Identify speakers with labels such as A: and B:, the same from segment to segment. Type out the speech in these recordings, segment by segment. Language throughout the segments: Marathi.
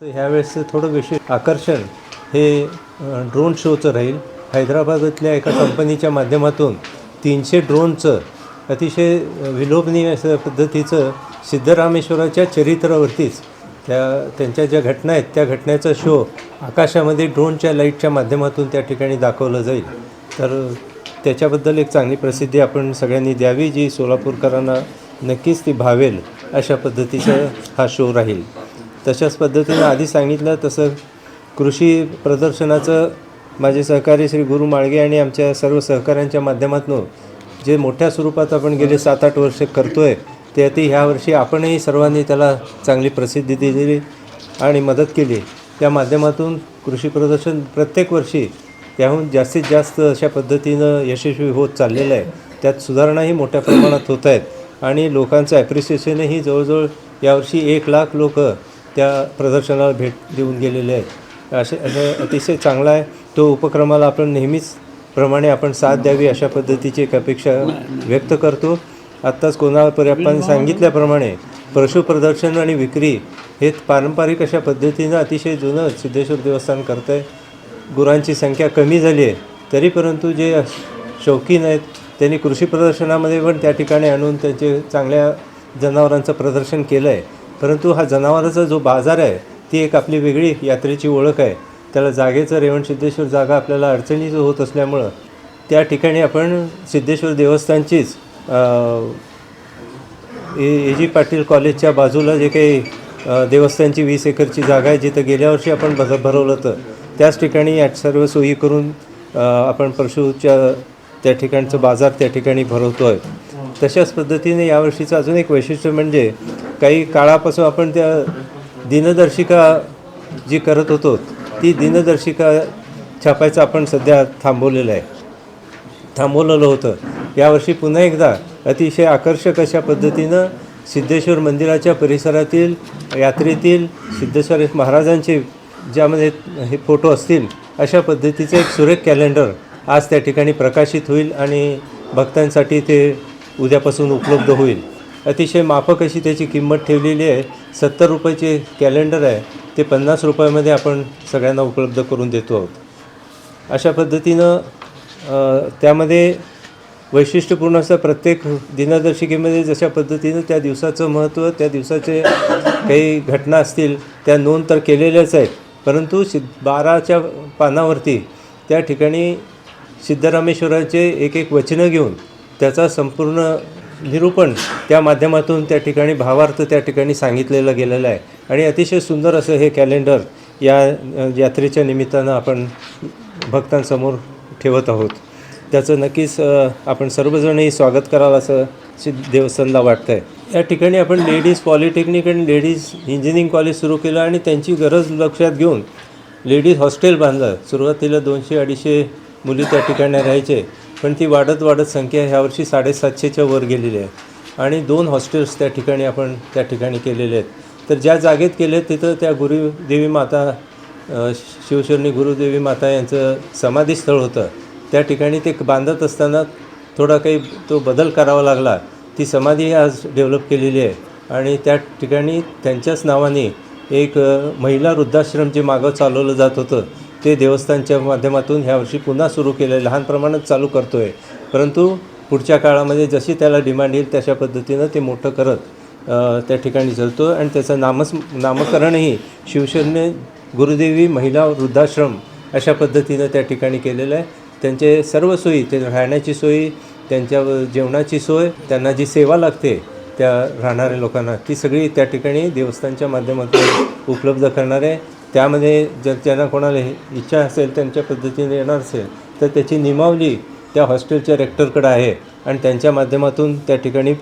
A: ह्यावेळेसचं थोडं विशेष आकर्षण हे ड्रोन शोचं राहील. हैदराबादातल्या एका कंपनीच्या माध्यमातून तीनशे ड्रोनचं अतिशय विलोभनीय असं पद्धतीचं सिद्धरामेश्वराच्या चरित्रावरतीच त्या त्यांच्या ज्या घटना आहेत त्या घटनेचा शो आकाशामध्ये ड्रोनच्या लाईटच्या माध्यमातून त्या ठिकाणी दाखवलं जाईल. तर त्याच्याबद्दल एक चांगली प्रसिद्धी आपण सगळ्यांनी द्यावी जी सोलापूरकरांना नक्कीच ती भावेल अशा पद्धतीचा हा शो राहील. तशाच पद्धतीनं आधी सांगितलं तसं कृषी प्रदर्शनाचं माझे सहकारी श्री गुरु माळगे आणि आमच्या सर्व सहकाऱ्यांच्या माध्यमातून जे मोठ्या स्वरूपात आपण गेले सात आठ वर्ष करतो आहे ते ती ह्या वर्षी आपणही सर्वांनी त्याला चांगली प्रसिद्धी दिली आणि मदत केली. त्या माध्यमातून कृषी प्रदर्शन प्रत्येक वर्षी त्याहून जास्तीत जास्त अशा पद्धतीनं यशस्वी होत चाललेलं आहे. त्यात सुधारणाही मोठ्या प्रमाणात होत आहेत आणि लोकांचं ॲप्रिसिएशनही जवळजवळ यावर्षी एक लाख लोक त्या प्रदर्शनाला भेट देऊन गेलेले आहेत. असे असं अतिशय चांगला आहे. तो उपक्रमाला आपण नेहमीच प्रमाणे आपण साथ द्यावी अशा पद्धतीची एक अपेक्षा व्यक्त करतो. आत्ताच कोणापर्यंत सांगितल्याप्रमाणे पशु प्रदर्शन आणि विक्री हे पारंपरिक अशा पद्धतीनं अतिशय जुनं सिद्धेश्वर देवस्थान करतं आहे गुरांची संख्या कमी झाली आहे. तरी परंतु जे शौकीन आहेत त्यांनी कृषी प्रदर्शनामध्ये पण त्या ठिकाणी आणून त्यांचे चांगल्या जनावरांचं प्रदर्शन केलं आहे परंतु हा जनावराचा जो बाजार आहे ती एक आपली वेगळी यात्रेची ओळख आहे. त्याला जागेचं रेवणसिद्धेश्वर जागा आपल्याला अडचणीचं होत असल्यामुळं त्या ठिकाणी आपण सिद्धेश्वर देवस्थानचीच ए ए जी पाटील कॉलेजच्या बाजूला जे काही देवस्थानची वीस एकरची जागा आहे जिथं गेल्या वर्षी आपण भर भरवलं होतं. त्याच ठिकाणी या सर्व सोयी करून आपण परशुच्या त्या ठिकाणचं बाजार त्या ठिकाणी भरवतो आहे तशाच पद्धतीने यावर्षीचं अजून एक वैशिष्ट्य म्हणजे काही काळापासून आपण त्या दिनदर्शिका जी करत होतो ती दिनदर्शिका छापायचं आपण सध्या थांबवलेलं आहे. थांबवलेलं होतं. यावर्षी पुन्हा एकदा अतिशय आकर्षक अशा पद्धतीनं सिद्धेश्वर मंदिराच्या परिसरातील यात्रेतील सिद्धेश्वर महाराजांचे ज्यामध्ये हे फोटो असतील अशा पद्धतीचं एक सुरेख कॅलेंडर आज त्या ठिकाणी प्रकाशित होईल आणि भक्तांसाठी ते उद्यापासून उपलब्ध होईल. अतिशय माफक अशी त्याची किंमत ठेवलेली आहे. सत्तर रुपयाचे कॅलेंडर आहे. ते पन्नास रुपयामध्ये आपण सगळ्यांना उपलब्ध करून देतो आहोत. अशा पद्धतीनं त्यामध्ये वैशिष्ट्यपूर्ण असं प्रत्येक दिनदर्शिकेमध्ये जशा पद्धतीनं त्या दिवसाचं महत्त्व त्या दिवसाचे काही घटना असतील त्या नोंद तर केलेल्याच आहेत. परंतु सि बाराच्या पानावरती त्या ठिकाणी सिद्धरामेश्वराचे एक एक वचनं घेऊन त्याचा संपूर्ण निरूपण त्या माध्यमातून त्या ठिकाणी भावार्थ त्या ठिकाणी सांगितलेलं गेलेलं आहे. आणि अतिशय सुंदर असं हे कॅलेंडर या यात्रेच्या निमित्तानं आपण भक्तांसमोर ठेवत आहोत. त्याचं नक्कीच आपण सर्वजणही स्वागत करावं असं सिद्ध देवस्थानला वाटतं आहे या ठिकाणी आपण लेडीज पॉलिटेक्निक आणि लेडीज इंजिनिअरिंग कॉलेज सुरू केलं आणि त्यांची गरज लक्षात घेऊन लेडीज हॉस्टेल बांधलं. सुरुवातीला दोनशे अडीचशे मुली त्या ठिकाणी राहायचे. पण ती वाढत वाढत संख्या ह्यावर्षी साडेसातशेच्या वर गेलेली आहे. आणि दोन हॉस्टेल्स त्या ठिकाणी आपण त्या ठिकाणी केलेले आहेत. तर ज्या जागेत केले तिथं त्या गुरुदेवी माता अ, शिवशरणी गुरुदेवी माता यांचं समाधीस्थळ होतं. त्या ठिकाणी ते बांधत असताना थोडा काही तो बदल करावा लागला. ती समाधी आज डेव्हलप केलेली आहे. आणि त्या ठिकाणी त्यांच्याच नावाने एक महिला वृद्धाश्रम जे मागं चालवलं जात होतं ते देवस्थानच्या माध्यमातून ह्यावर्षी पुन्हा सुरू केलं आहे लहान प्रमाणात चालू करतो आहे परंतु पुढच्या काळामध्ये जशी त्याला डिमांड येईल तशा पद्धतीनं ते मोठं करत त्या ठिकाणी चलतो आणि त्याचं नामस नामकरणही शिवसेने गुरुदेवी महिला वृद्धाश्रम अशा पद्धतीनं त्या ठिकाणी केलेलं आहे. त्यांचे सर्व सोयी ते राहण्याची सोयी त्यांच्या जेवणाची सोय त्यांना जी सेवा लागते त्या राहणाऱ्या लोकांना ती सगळी त्या ठिकाणी देवस्थानच्या माध्यमातून उपलब्ध करणार आहे. त्यामध्ये जर त्यांना कोणाला हे इच्छा असेल त्यांच्या पद्धतीने येणार असेल तर त्याची नियमावली त्या हॉस्टेलच्या रेक्टरकडं आहे आणि त्यांच्या माध्यमातून त्या ठिकाणी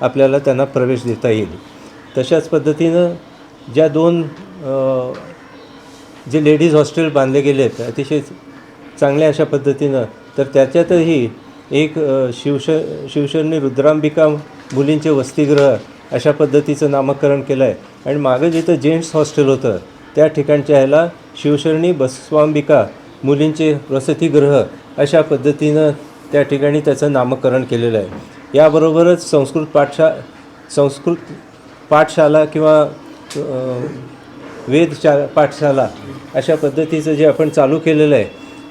A: आपल्याला त्यांना प्रवेश देता येईल. तशाच पद्धतीनं ज्या दोन जे लेडीज हॉस्टेल बांधले गेले आहेत अतिशय चांगल्या अशा पद्धतीनं तर त्याच्यातही एक शिवश शिवशरणी रुद्रांबिका मुलींचे वसतिगृह अशा पद्धतीचं नामकरण केलं आहे आणि मागं जिथं जेंट्स हॉस्टेल होतं त्या ठिकाणच्या ह्याला शिवशरणी बसवांबिका मुलींचे वसतिगृह अशा पद्धतीनं त्या ठिकाणी त्याचं नामकरण केलेलं आहे. याबरोबरच संस्कृत पाठशा संस्कृत पाठशाला किंवा वेदशा पाठशाला अशा पद्धतीचं जे आपण चालू केलेलं आहे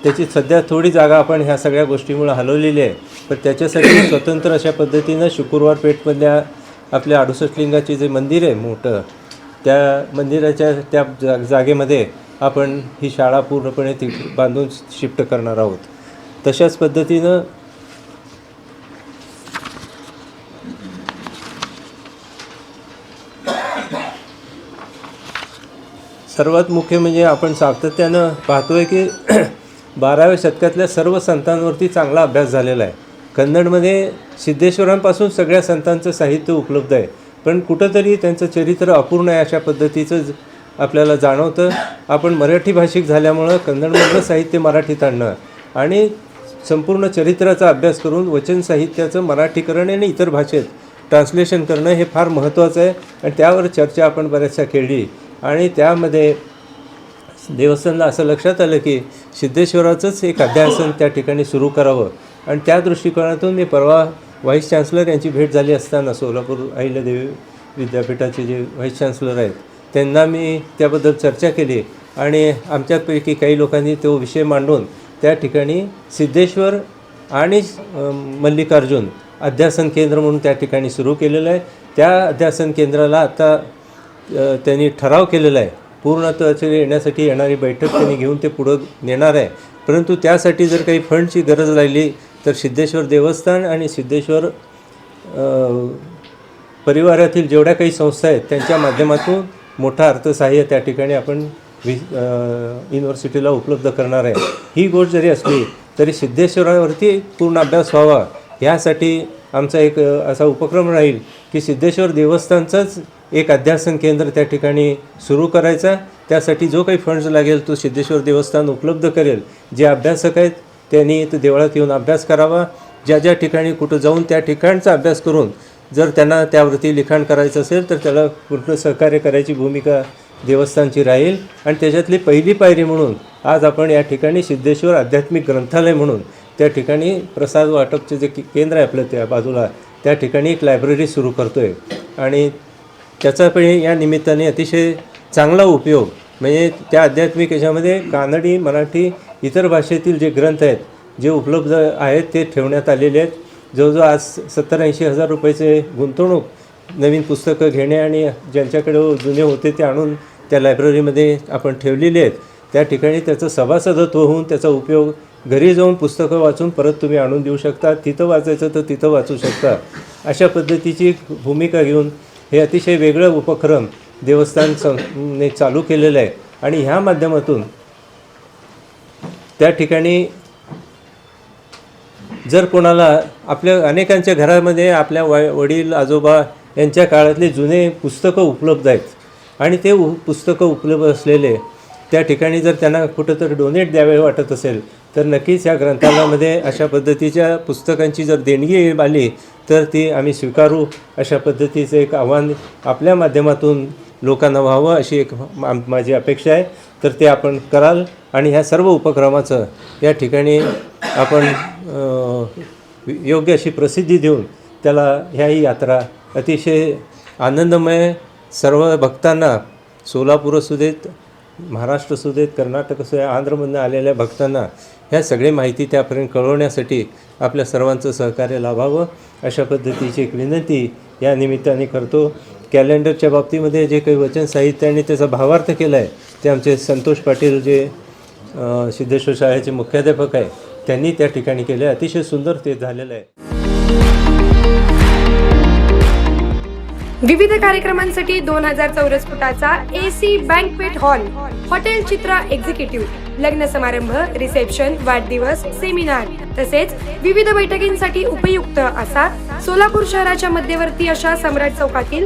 A: त्याची सध्या थोडी जागा आपण ह्या सगळ्या गोष्टीमुळे हलवलेली आहे. पण त्याच्यासाठी स्वतंत्र अशा पद्धतीनं शुक्रवार पेठमधल्या आपल्या अडुसष्ट लिंगाचे जे मंदिर आहे मोठं त्या मंदिराच्या त्या जा जागेमध्ये आपण ही शाळा पूर्णपणे ती बांधून शिफ्ट करणार आहोत. तशाच पद्धतीनं सर्वात मुख्य म्हणजे आपण सातत्यानं पाहतोय की बाराव्या शतकातल्या सर्व संतांवरती चांगला अभ्यास झालेला आहे. कन्नडमध्ये सिद्धेश्वरांपासून सगळ्या संतांचं साहित्य उपलब्ध आहे. पण कुठंतरी त्यांचं चरित्र अपूर्ण आहे अशा पद्धतीचं आपल्याला जाणवतं. आपण मराठी भाषिक झाल्यामुळं कन्नडमधलं साहित्य मराठीत आणणं आणि संपूर्ण चरित्राचा अभ्यास करून वचन साहित्याचं मराठीकरण आणि इतर भाषेत ट्रान्सलेशन करणं हे फार महत्त्वाचं आहे. आणि त्यावर चर्चा आपण बऱ्याचशा केली. आणि त्यामध्ये देवस्थानला असं लक्षात आलं की सिद्धेश्वराचंच एक अध्यासन त्या ठिकाणी सुरू करावं. आणि त्या दृष्टिकोनातून मी परवा व्हाईस चान्सलर यांची भेट झाली असताना सोलापूर अहिल्यादेवी विद्यापीठाचे जे व्हाईस चान्सलर आहेत त्यांना मी त्याबद्दल चर्चा केली आणि आमच्यापैकी काही लोकांनी तो विषय मांडून त्या ठिकाणी सिद्धेश्वर आणि मल्लिकार्जुन अध्यासन केंद्र म्हणून त्या ठिकाणी सुरू केलेलं आहे. त्या अध्यासन केंद्राला आता त्यांनी ठराव केलेला आहे. पूर्णत्वाचे येण्यासाठी येणारी बैठक त्यांनी घेऊन ते पुढं नेणार आहे. परंतु त्यासाठी जर काही फंडची गरज राहिली तर सिद्धेश्वर देवस्थान आणि सिद्धेश्वर परिवारातील जेवढ्या काही संस्था आहेत त्यांच्या माध्यमातून मोठा अर्थसहाय्य त्या ठिकाणी आपण वि युनिव्हर्सिटीला उपलब्ध करणार आहे. ही गोष्ट जरी असली तरी सिद्धेश्वरावरती पूर्ण अभ्यास व्हावा. ह्यासाठी आमचा एक असा उपक्रम राहील की सिद्धेश्वर देवस्थानचंच एक अध्यासन केंद्र त्या ठिकाणी सुरू करायचा. त्यासाठी जो काही फंड्स लागेल तो सिद्धेश्वर देवस्थान उपलब्ध करेल. जे अभ्यासक आहेत त्यांनी तो देवळात येऊन अभ्यास करावा. ज्या ज्या ठिकाणी कुठं जाऊन त्या ठिकाणचा अभ्यास करून जर त्यांना त्यावरती लिखाण करायचं असेल तर त्याला पूर्ण सहकार्य करायची भूमिका देवस्थानची राहील. आणि त्याच्यातली पहिली पायरी म्हणून आज आपण या ठिकाणी सिद्धेश्वर आध्यात्मिक ग्रंथालय म्हणून त्या ठिकाणी प्रसाद वाटपचे जे केंद्र आहे आपलं त्या बाजूला त्या ठिकाणी एक लायब्ररी सुरू करतो आहे आणि त्याचा पण या निमित्ताने अतिशय चांगला उपयोग म्हणजे त्या आध्यात्मिक याच्यामध्ये कानडी मराठी इतर भाषेतील जे ग्रंथ आहेत जे उपलब्ध आहेत ते ठेवण्यात आलेले आहेत. जवळजवळ आज सत्तर ऐंशी हजार रुपयाचे गुंतवणूक नवीन पुस्तकं घेणे आणि ज्यांच्याकडे जुने होते ते आणून त्या लायब्ररीमध्ये आपण ठेवलेले आहेत. त्या ठिकाणी त्याचं सभासदत्व होऊन त्याचा उपयोग घरी जाऊन पुस्तकं वाचून परत तुम्ही आणून देऊ शकता. तिथं वाचायचं तर तिथं वाचू शकता. अशा पद्धतीची भूमिका घेऊन हे अतिशय वेगळं उपक्रम देवस्थान सं ने चालू केलेलं आहे. आणि ह्या माध्यमातून त्या ठिकाणी जर कोणाला आपल्या अनेकांच्या घरामध्ये आपल्या व वडील आजोबा यांच्या काळातले जुने पुस्तकं उपलब्ध आहेत आणि ते उ पुस्तकं उपलब्ध असलेले त्या ठिकाणी जर त्यांना कुठंतरी डोनेट द्यावे वाटत असेल तर नक्कीच या ग्रंथालयामध्ये अशा पद्धतीच्या पुस्तकांची जर देणगी आली तर ती आम्ही स्वीकारू. अशा पद्धतीचं एक आव्हान आपल्या माध्यमातून लोकांना व्हावं अशी एक माझी अपेक्षा आहे. तर ते आपण कराल आणि ह्या सर्व उपक्रमाचं या ठिकाणी आपण योग्य अशी प्रसिद्धी देऊन त्याला ह्याही यात्रा अतिशय आनंदमय सर्व भक्तांना सोलापूर असू देत महाराष्ट्र असू देत कर्नाटक असू देत आंध्रमधून आलेल्या भक्तांना ह्या सगळी माहिती त्यापर्यंत कळवण्यासाठी आपल्या सर्वांचं सहकार्य लाभावं. अशा पद्धतीची एक विनंती या निमित्ताने करतो. कॅलेंडरच्या बाबतीमध्ये जे काही वचन साहित्य आणि त्याचा भावार्थ केला आहे ते आमचे संतोष पाटील जे सिद्धेश्वर शाळेचे मुख्याध्यापक आहे त्यांनी त्या ठिकाणी केले अतिशय सुंदर ते झालेलं आहे.
B: विविध कार्यक्रमांसाठी दोन हजार चौरस फुटाचा AC banquet hall hotel Chitra executive लग्न समारंभ रिसेप्शन वाढदिवस सेमिनार तसेच विविध बैठकींसाठी उपयुक्त असा सोलापूर शहराच्या मध्यवर्ती अशा सम्राट चौकातील